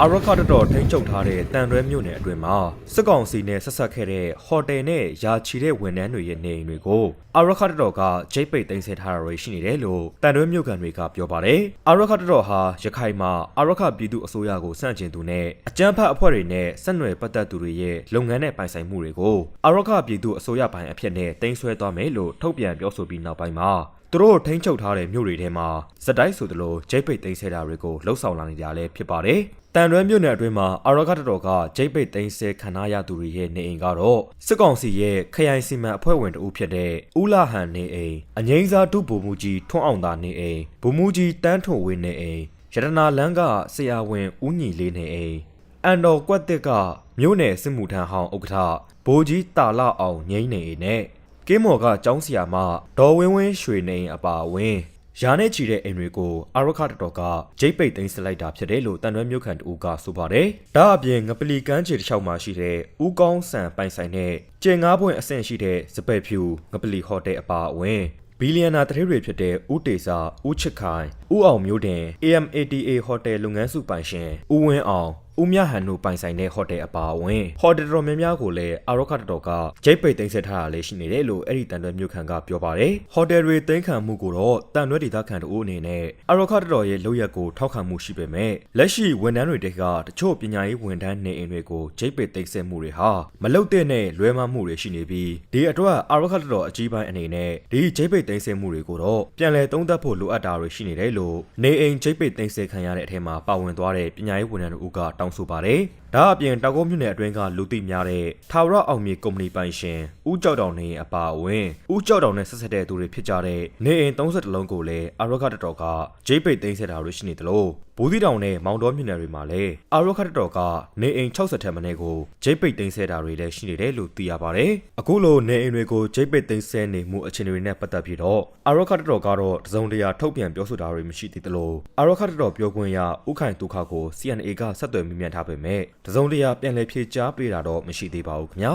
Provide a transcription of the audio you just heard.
အာရခတတော်ထိန်းချုပ်ထားတဲ့တန်ရွဲမြို့နယ်အတွင်းမှာစစ်ကောင်စီနဲ့ဆက်ဆက်ခဲ့တဲ့ဟိုတယ်နဲ့ယာချီတဲ့ဝန်ထမ်းတွေရဲ့နေအိမ်တွေကိုအာရခတတော်ကဂျိတ်ပိတ်သိမ်းဆည်းထားတာတွေရှိနေတယ်လို့တန်ရွဲမြို့ကန်တွေကပြောပါတယ်အာရခတတော်ဟာရခိုင်မှာအာရခပြည်သူအစိုးရကိုစန့်ကျင်သူနဲ့အကြမ်းဖက်အဖွဲ့တွေနဲ့ဆက်နွယ်ပတ်သက်သူတွေရဲ့လုပ်ငန်းနဲ့ပိုင်ဆိုင်မှုတွေကိုအာရခပြည်သူအစိုးရပိုင်းအဖြစ်နဲ့သိမ်းဆွဲသွားမယ်လို့ထုတ်ပြန်ပြောဆိုပြီးနောက်ပိုင်းမှာ သူတို့ထိန်းချုပ်ထားတဲ့မြို့တွေထဲမှာစက်တိုက်ဆိုသလိုဂျိတ်ပိတ်သိမ်းဆဲတာတွေကိုလှုပ်ဆောင်လာနေကြလဲဖြစ်ပါတယ်။တန်ရွဲမြို့နယ်အတွင်းမှာအာရခတတော်ကဂျိတ်ပိတ်သိမ်းဆဲခံရသူတွေရဲ့နေအိမ်ကတော့စစ်ကောင်စီရဲ့ခရိုင်စီမံအဖွဲ့ဝင်တဦးဖြစ်တဲ့ဦးလာဟန်နေအိမ်အငိမ့်စားတုဘူမူကြီးထွန်းအောင်သာနေအိမ်ဘူမူကြီးတန်းထွန်ဝင်းနေအိမ်ရတနာလန်းကဆရာဝန်ဦးညီလေးနေအိမ်အန်တော်ကွက်တစ်ကမြို့နယ်စစ်မှုထမ်းဟောင်းဥက္ကဋ္ဌဘိုးကြီးတာလအောင်ငိမ့်နေအိမ်နဲ့ ကင်းမော်ကကျောင်းဆရာမဒေါ်ဝင်းဝင်းရွှေနေအပါအဝင်ရာနဲ့ချီတဲ့အိမ်တွေကိုအာရခတတော်ကဂျိတ်ပိတ်သိမ်းဆစ်လိုက်တာဖြစ်တယ်လို့တန်ရွဲမြို့ခံတူကဆိုပါတယ်။ဒါအပြင်ငပလီကန်းချေတစ်လျှောက်မှာရှိတဲ့ဦးကောင်းဆန်ပိုင်ဆိုင်တဲ့ကျင်ငါးပွင့်အဆင့်ရှိတဲ့စပယ်ဖြူငပလီဟိုတယ်အပါအဝင်ဘီလီယံနာတရေတွေဖြစ်တဲ့ဦးတေစာဦးချစ်ခိုင်ဦးအောင်မျိုးတင် AMATA ဟိုတယ်လုပ်ငန်းစုပိုင်ရှင်ဦးဝင်းအောင် ဦးမြဟန်တို့ပိုင်ဆိုင်တဲ့ဟိုတယ်အပါအဝင်ဟိုတယ်တော်များများကိုလည်းအာရောခတတော်ကဂျိတ်ပိတ်သိမ်းဆက်ထားတာလည်းရှိနေတယ်လို့အဲ့ဒီတန်တွဲမြို့ခံကပြောပါတယ်ဟိုတယ်တွေသိမ်းခံမှုကိုတော့တန်တွဲဒေသခံတို့အနေနဲ့အာရောခတတော်ရဲ့လုပ်ရက်ကိုထောက်ခံမှုရှိပေမဲ့လက်ရှိဝန်ထမ်းတွေတက်ကတချို့ပညာရေးဝန်ထမ်းနေအိမ်တွေကိုဂျိတ်ပိတ်သိမ်းဆက်မှုတွေဟာမလုတ်တဲ့နဲ့လွဲမှားမှုတွေရှိနေပြီးဒီအတွက်အာရောခတတော်အကြီးပိုင်းအနေနဲ့ဒီဂျိတ်ပိတ်သိမ်းဆက်မှုတွေကိုတော့ပြန်လည်သုံးသပ်ဖို့လိုအပ်တာတွေရှိနေတယ်လို့နေအိမ်ဂျိတ်ပိတ်သိမ်းဆက်ခံရတဲ့အထက်မှာပါဝင်သွားတဲ့ပညာရေးဝန်ထမ်းတို့ကတောင်းဆိုပါတယ်ဒါအပြင်တောက်ကုန်းမြို့နယ်အတွင်းကလူသိများတဲ့ထာဝရအောင်မြေကုမ္ပဏီပိုင်ရှင်ဦးကြောက်တောင်နေအပါအဝင်ဦးကြောက်တောင်နဲ့ဆက်ဆက်တဲ့သူတွေဖြစ်ကြတဲ့နေအိမ်30လုံးကိုလည်းအာရောခတတော်ကဂျိတ်ပိတ်သိမ်းဆက်တာတွေရှိနေသလိုဘူးသီးတောင်နဲ့မောင်တော်မြို့နယ်တွေမှာလည်းအာရောခတတော်ကနေအိမ်60ထက်မနည်းကိုဂျိတ်ပိတ်သိမ်းဆက်တာတွေလည်းရှိနေတယ်လို့သိရပါတယ်အခုလိုနေအိမ်တွေကိုဂျိတ်ပိတ်သိမ်းဆက်နေမှုအခြေအနေတွေနဲ့ပတ်သက်ပြီးတော့အာရောခတတော်ကတော့တစုံတရာထုတ်ပြန်ပြောဆိုတာတွေမရှိသေးသလိုအာရောခတတော်ပြောခွင့်ရဥခိုင်ဒုက္ခကို CNA ကဆက်သွယ်မိမြန်ထားပေမဲ့တစုံတရာပြန်လည်ဖြေကြားပေးတာတော့မရှိသေးပါဘူးခင်ဗျာ